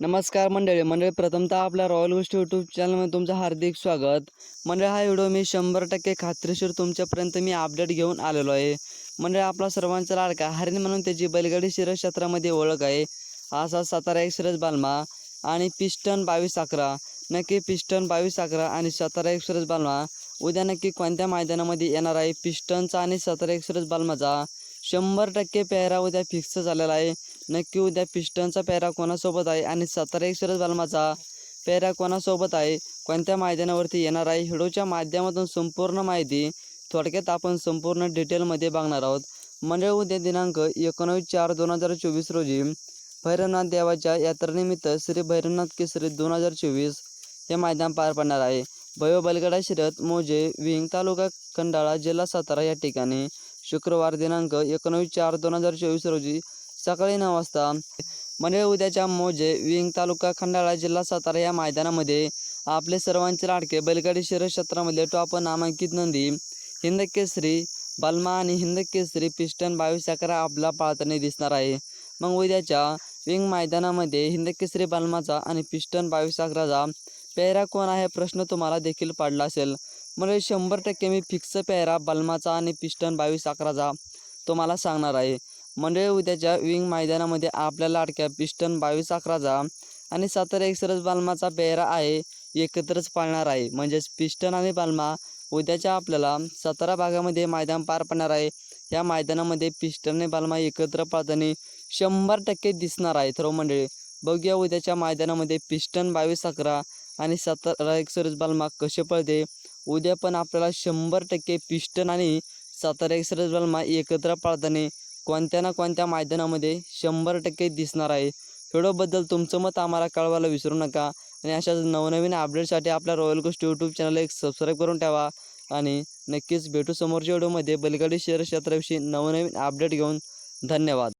नमस्कार मंडळी मंडळी प्रथमतः आपल्या रॉयल गोष्टी यूट्यूब चॅनलमध्ये तुमचं हार्दिक स्वागत. मंडळी हा व्हिडिओ मी शंभर टक्के खात्रीशीर तुमच्यापर्यंत मी अपडेट घेऊन आलेलो आहे. मंडळी आपला सर्वांचा लाडका हरिण म्हणून त्याची बैलगाडी शिरस क्षेत्रामध्ये ओळख आहे. असा सातारा एक्सप्रेस बालमा आणि पिस्टन बावीस अकरा. नक्की पिस्टन बावीस अकरा आणि सातारा एक्सप्रेस बालमा. उद्या नक्की कोणत्या मैदानामध्ये येणार आहे पिस्टनचा आणि सातारा एक्सप्रेस बालमाचा? शंभर टक्के पेहरा उद्या फिक्स झालेला आहे. नक्की उद्या पिस्टनचा पेहरा कोणासोबत आहे आणि सातारा एक्सप्रेस बालमाचा पेहरा कोणासोबत आहे? कोणत्या मैदानावरती येणार आहे? हिडोच्या माध्यमातून संपूर्ण माहिती थोडक्यात आपण संपूर्ण डिटेलमध्ये बघणार आहोत. म्हणजे उद्या दिनांक एकोणावीस चार दोन हजार चोवीस रोजी भैरवनाथ देवाच्या यात्रेनिमित्त श्री भैरवनाथ केसरी दोन हजार चोवीस हे मैदान पार पडणार आहे. भैव बलगडा शिरत मोजे विंग तालुका खंडाळा जिल्हा सातारा या ठिकाणी शुक्रवार दिनांक एकोणावीस चार दोन हजार चोवीस रोजी सकाळी नऊ वाजता म्हणजे उद्याच्या मोजे विंग तालुका खंडाळा जिल्हा सातारा या मैदानामध्ये आपले सर्वांचे लाडके बैलगाडी शहर क्षेत्रामध्ये टॉप नामांकित नंदी हिंद केसरी बलमा आणि हिंद केसरी पिस्टन बावीस अकरा आपला पाळताना दिसणार आहे. मग उद्याच्या विंग मैदानामध्ये हिंद केसरी बलमाचा आणि पिस्टन बावीस अकराचा पेहरा कोण आहे प्रश्न तुम्हाला देखील पडला असेल. म्हणजे शंभर टक्के मी फिक्स पेहरा बलमाचा आणि पिस्टन बावीस अकराचा तुम्हाला सांगणार आहे. मंडळी उद्याच्या विंग मैदानामध्ये आपल्या लाडक्या पिस्टन बावीस अकराचा आणि सातारा एक्सरस बालमाचा पेहरा आहे एकत्रच पाळणार आहे. म्हणजेच पिस्टन आणि बालमा उद्याच्या आपल्याला सातारा भागामध्ये मैदान पार पडणार आहे. या मैदानामध्ये पिस्टन आणि बालमा एकत्र पाळताना शंभर टक्के दिसणार आहे सर्व हो मंडळी बघूया उद्याच्या मैदानामध्ये पिस्टन बावीस अकरा आणि सातारा एक्सरस बालमा कसे पळते. उद्या पण आपल्याला शंभर टक्के पिस्टन आणि सातारा एक्सरस बालमा एकत्र पाळताना कोणत्या ना कोणत्या मैदानामध्ये शंभर टक्के दिसणार आहे. व्हिडिओबद्दल तुमचं मत आम्हाला कळवायला विसरू नका. आणि अशाच नवनवीन अपडेटसाठी आपल्या रॉयल गोष्ट यूट्यूब चॅनल एक सबस्क्राईब करून ठेवा. आणि नक्कीच भेटू समोरच्या व्हिडिओमध्ये. बलगाडी शेअर क्षेत्राविषयी नवनवीन अपडेट घेऊन धन्यवाद.